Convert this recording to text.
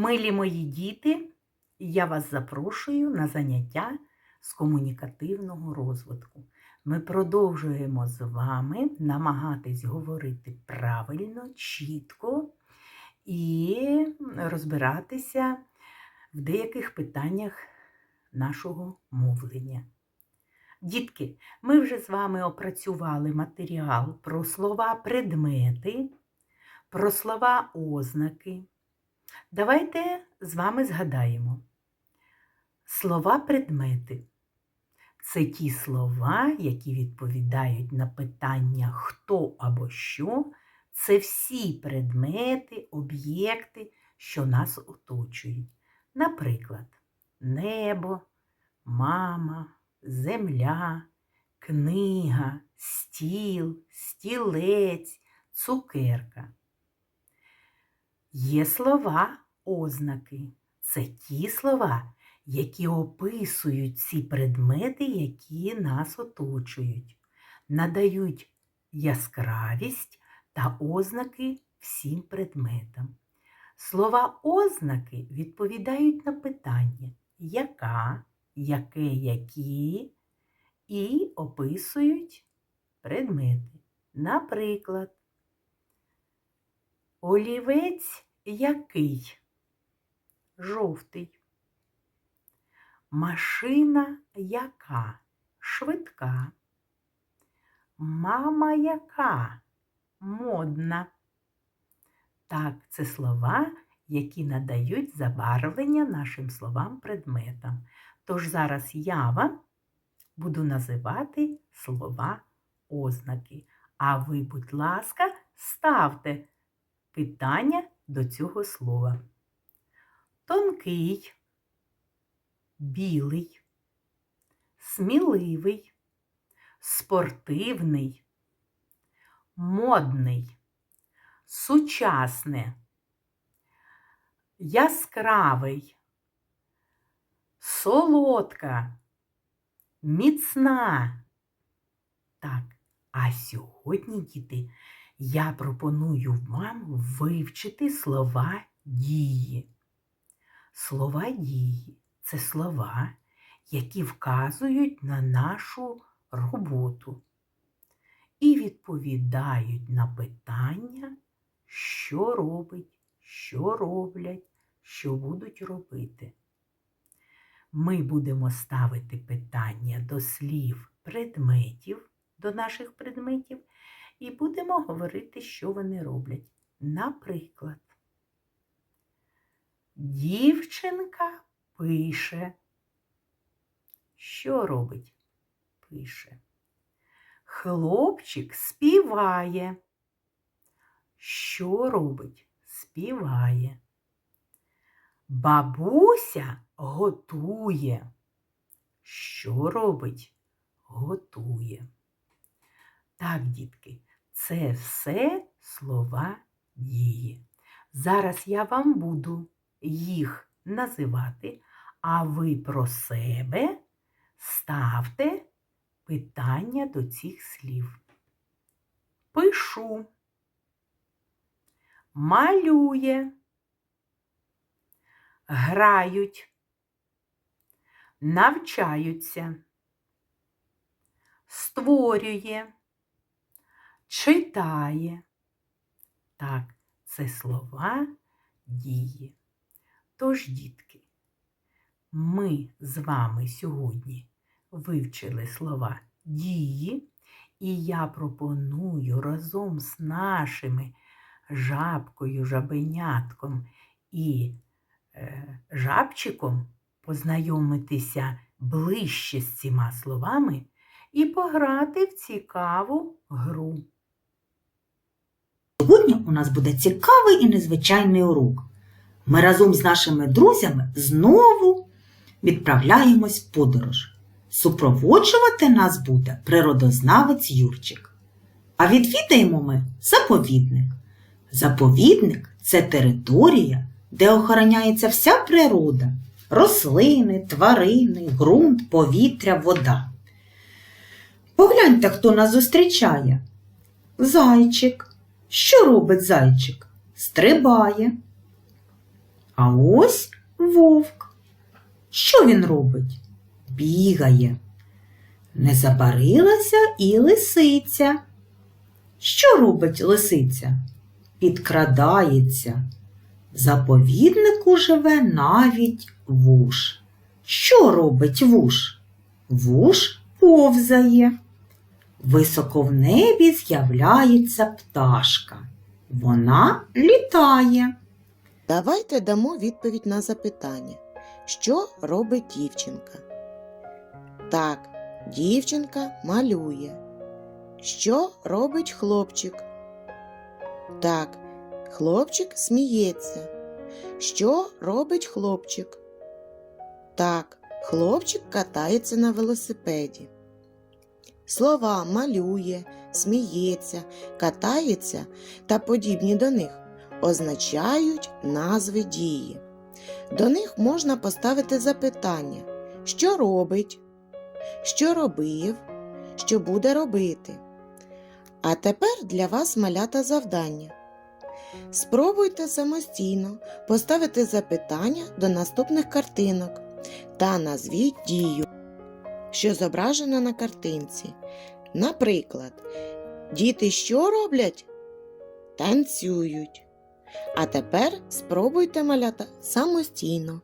Милі мої діти, я вас запрошую на заняття з комунікативного розвитку. Ми продовжуємо з вами намагатись говорити правильно, чітко і розбиратися в деяких питаннях нашого мовлення. Дітки, ми вже з вами опрацювали матеріал про слова предмети, про слова ознаки. Давайте з вами згадаємо. Слова предмети це ті слова, які відповідають на питання хто або що. Це всі предмети, об'єкти, що нас оточують. Наприклад, небо, мама, земля, книга, стіл, стілець, цукерка. Є слова ознаки. Це ті слова, які описують ці предмети, які нас оточують, надають яскравість та ознаки всім предметам. Слова ознаки відповідають на питання яка, яке, які і описують предмети. Наприклад, олівець який? Жовтий. Машина яка? Швидка. Мама яка? Модна. Так, це слова, які надають забарвлення нашим словам предметам. Тож зараз я вам буду називати слова ознаки. А ви, будь ласка, ставте питання до цього слова. Тонкий, білий, сміливий, спортивний, модний, сучасне, яскравий, солодка, міцна. Так, а сьогодні, діти, я пропоную вам вивчити слова дії. Слова дії це слова, які вказують на нашу роботу і відповідають на питання, що робить, що роблять, що будуть робити. Ми будемо ставити питання до слів предметів, до наших предметів, і будемо говорити, що вони роблять. Наприклад, дівчинка пише. Що робить? Пише. Хлопчик співає. Що робить? Співає. Бабуся готує. Що робить? Готує. Так, дітки, це все слова дії. Зараз я вам буду їх називати, а ви про себе ставте питання до цих слів. Пишу, малює, грають, навчаються, створює, читає. Так, це слова дії. Тож, дітки, ми з вами сьогодні вивчили слова дії, і я пропоную разом з нашими жабкою, жабенятком і е, жабчиком познайомитися ближче з цими словами і пограти в цікаву гру. Сьогодні у нас буде цікавий і незвичайний урок. Ми разом з нашими друзями знову відправляємось в подорож. Супроводжувати нас буде природознавець Юрчик. А відвідаємо ми заповідник. Заповідник це територія, де охороняється вся природа, рослини, тварини, ґрунт, повітря, вода. Погляньте, хто нас зустрічає. Зайчик. Що робить зайчик? Стрибає. А ось вовк. Що він робить? Бігає. Не забарилася і лисиця. Що робить лисиця? Підкрадається. Заповіднику живе навіть вуш. Що робить вуш? Вуш повзає. Високо в небі з'являється пташка. Вона літає. Давайте дамо відповідь на запитання, що робить дівчинка? Так, дівчинка малює. Що робить хлопчик? Так, хлопчик сміється. Що робить хлопчик? Так, хлопчик катається на велосипеді. Слова малює, сміється, катається та подібні до них означають назви дії. До них можна поставити запитання, що робить, що робив, що буде робити. А тепер для вас малята завдання. Спробуйте самостійно поставити запитання до наступних картинок та назвіть дію, що зображена на картинці. Наприклад, діти що роблять? Танцюють. А тепер спробуйте малята самостійно.